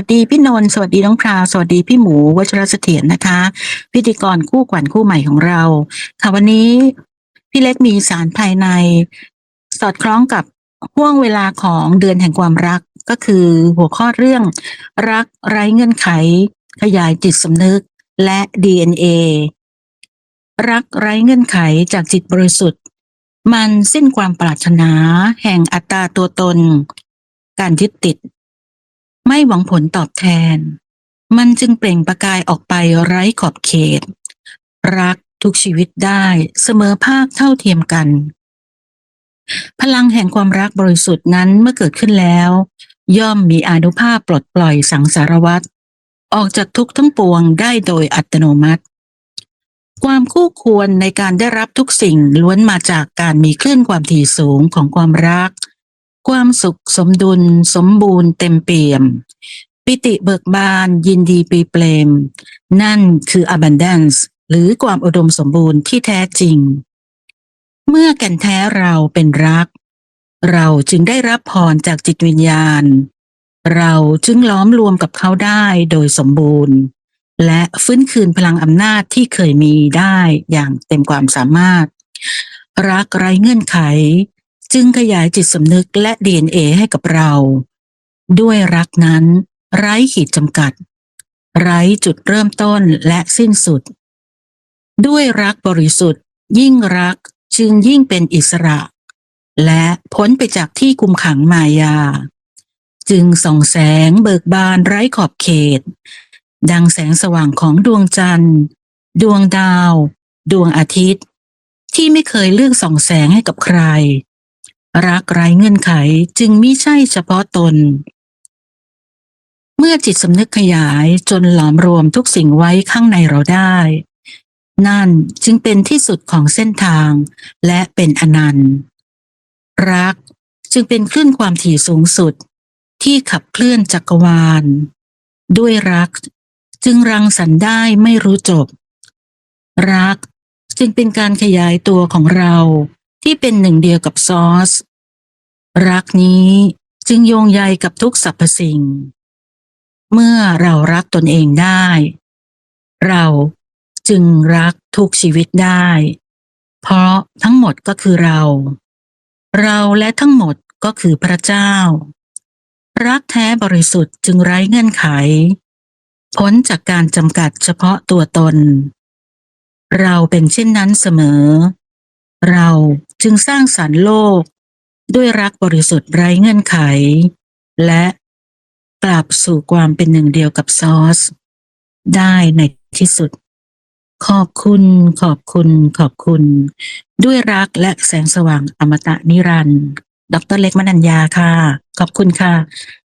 วัสดีพี่นนท์สวัสดีน้องพราวสวัสดีพี่หมูวัชรเสถียรนะคะ พิธีกรคู่ขวัญคู่ใหม่ของเรา ค่ะวันนี้พี่เล็กมีสารภายใน สอดคล้องกับห่วงเวลาของเดือนแห่งความรักก็คือหัวข้อเรื่อง รักไร้เงื่อนไข ขยายจิตสำนึกและ DNA รักไร้เงื่อนไขจากจิตบริสุทธิ์ มันสิ้นความปรารถนาแห่งอัตตาตัวตน การยึดติด ไม่หวังผลตอบแทน มันจึงเปล่งประกายออกไปไร้ขอบเขต รักทุกชีวิตได้เสมอภาคเท่าเทียมกัน พลังแห่งความรักบริสุทธิ์นั้นเมื่อเกิดขึ้นแล้ว ย่อมมีอนุภาพปลดปล่อยสังสารวัตรออกจากทุกทั้งปวงได้โดยอัตโนมัติ ความคู่ควรในการได้รับทุกสิ่งล้วนมาจากการมีคลื่นความถี่สูงของความรัก ความสุขสมดุลสมบูรณ์เต็มเปี่ยม ปิติเบิกบานยินดีปีเปรมนั่นคือ abundance หรือความอุดมสมบูรณ์ที่แท้จริง เมื่อแก่นแท้เราเป็นรัก เราจึงได้รับพรจากจิตวิญญาณ เราจึงล้อมรวมกับเขาได้โดยสมบูรณ์ และฟื้นคืนพลังอำนาจที่เคยมีได้อย่างเต็มความสามารถ รักไร้เงื่อนไข จึงขยายจิตสำนึกและ DNA ให้กับเรา ด้วยรักนั้น ไร้ขีดจำกัด ไร้จุดเริ่มต้นและสิ้นสุด ด้วยรักบริสุทธิ์ ยิ่งรักจึงยิ่งเป็นอิสระ และพ้นไปจากที่คุมขังมายา จึงส่องแสงเบิกบานไร้ขอบเขต ดังแสงสว่างของดวงจันทร์ ดวงดาว ดวงอาทิตย์ ที่ไม่เคยเลือกส่องแสงให้กับใคร รักไร้เงื่อนไขจึงมิใช่เฉพาะตน เมื่อจิตสำนึกขยายจนหลอมรวมทุกสิ่งไว้ข้างในเราได้ นั่นจึงเป็นที่สุดของเส้นทางและเป็นอนันต์ รักจึงเป็นคลื่นความถี่สูงสุด ที่ขับเคลื่อนจักรวาล ด้วยรักจึงรังสรรค์ได้ไม่รู้จบ รักจึงเป็นการขยายตัวของเรา ที่เป็นหนึ่งเดียวกับซอส รักนี้จึงโยงใยกับทุกสรรพสิ่ง เมื่อเรารักตนเองได้ เราจึงรักทุกชีวิตได้ เพราะทั้งหมดก็คือเรา เราและทั้งหมดก็คือพระเจ้า รักแท้บริสุทธิ์จึงไร้เงื่อนไข พ้นจากการจำกัดเฉพาะตัวตน เราเป็นเช่นนั้นเสมอ เราจึงสร้างสรรค์โลก ด้วยรักบริสุทธิ์ไร้เงื่อนไข และกลับสู่ความเป็นหนึ่งเดียวกับซอส ได้ในที่สุด ขอบคุณขอบคุณขอบคุณ ด้วยรักและแสงสว่างอมตะนิรันดร์ดรเล็กมนัญญาค่ะ ขอบคุณค่ะ